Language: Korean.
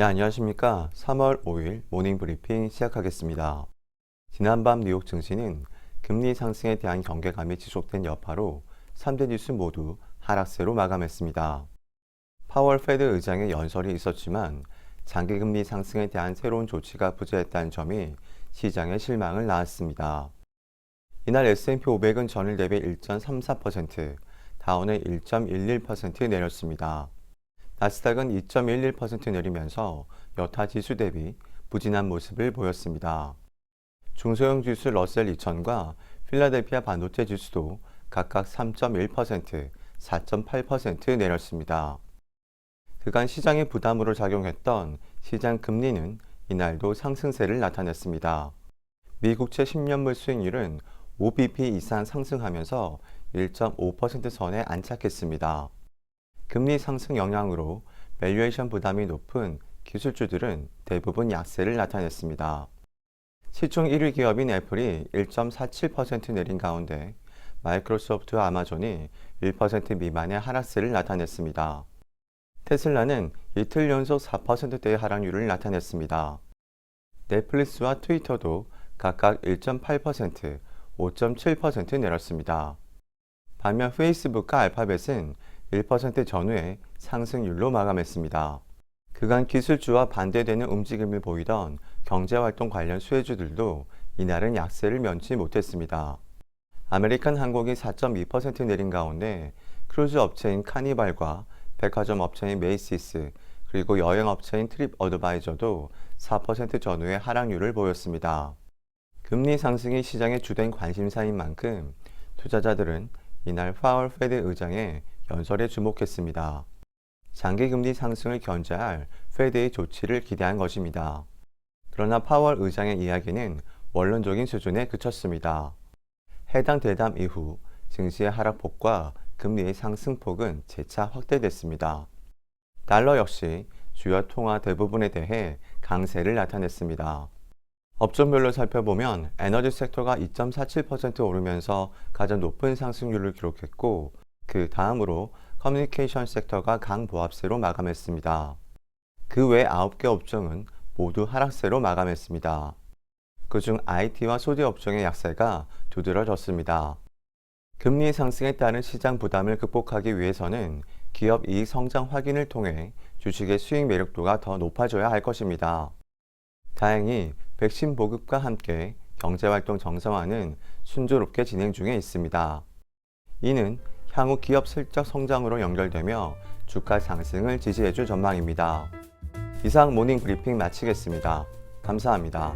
네, 안녕하십니까. 3월 5일 모닝 브리핑 시작하겠습니다. 지난밤 뉴욕 증시는 금리 상승에 대한 경계감이 지속된 여파로 3대 뉴스 모두 하락세로 마감했습니다. 파월 페드 의장의 연설이 있었지만 장기 금리 상승에 대한 새로운 조치가 부재했다는 점이 시장의 실망을 낳았습니다. 이날 S&P 500은 전일 대비 1.34%, 다운은 1.11% 내렸습니다. 나스닥은 2.11% 내리면서 여타 지수 대비 부진한 모습을 보였습니다. 중소형 지수 러셀 2000과 필라델피아 반도체 지수도 각각 3.1%, 4.8% 내렸습니다. 그간 시장의 부담으로 작용했던 시장 금리는 이날도 상승세를 나타냈습니다. 미국채 10년물 수익률은 5bp 이상 상승하면서 1.5% 선에 안착했습니다. 금리 상승 영향으로 밸류에이션 부담이 높은 기술주들은 대부분 약세를 나타냈습니다. 시총 1위 기업인 애플이 1.47% 내린 가운데 마이크로소프트와 아마존이 1% 미만의 하락세를 나타냈습니다. 테슬라는 이틀 연속 4%대의 하락률을 나타냈습니다. 넷플릭스와 트위터도 각각 1.8%, 5.7% 내렸습니다. 반면 페이스북과 알파벳은 1% 전후의 상승률로 마감했습니다. 그간 기술주와 반대되는 움직임을 보이던 경제활동 관련 수혜주들도 이날은 약세를 면치 못했습니다. 아메리칸 항공이 4.2% 내린 가운데 크루즈 업체인 카니발과 백화점 업체인 메이시스 그리고 여행 업체인 트립 어드바이저도 4% 전후의 하락률을 보였습니다. 금리 상승이 시장의 주된 관심사인 만큼 투자자들은 이날 파월 페드 의장의 연설에 주목했습니다. 장기 금리 상승을 견제할 페드의 조치를 기대한 것입니다. 그러나 파월 의장의 이야기는 원론적인 수준에 그쳤습니다. 해당 대담 이후 증시의 하락폭과 금리의 상승폭은 재차 확대됐습니다. 달러 역시 주요 통화 대부분에 대해 강세를 나타냈습니다. 업종별로 살펴보면 에너지 섹터가 2.47% 오르면서 가장 높은 상승률을 기록했고 그 다음으로 커뮤니케이션 섹터가 강보합세로 마감했습니다. 그 외 9개 업종은 모두 하락세로 마감했습니다. 그중 IT와 소재 업종의 약세가 두드러졌습니다. 금리 상승에 따른 시장 부담을 극복하기 위해서는 기업 이익 성장 확인을 통해 주식의 수익 매력도가 더 높아져야 할 것입니다. 다행히 백신 보급과 함께 경제활동 정상화는 순조롭게 진행 중에 있습니다. 이는 향후 기업 실적 성장으로 연결되며 주가 상승을 지지해줄 전망입니다. 이상 모닝 브리핑 마치겠습니다. 감사합니다.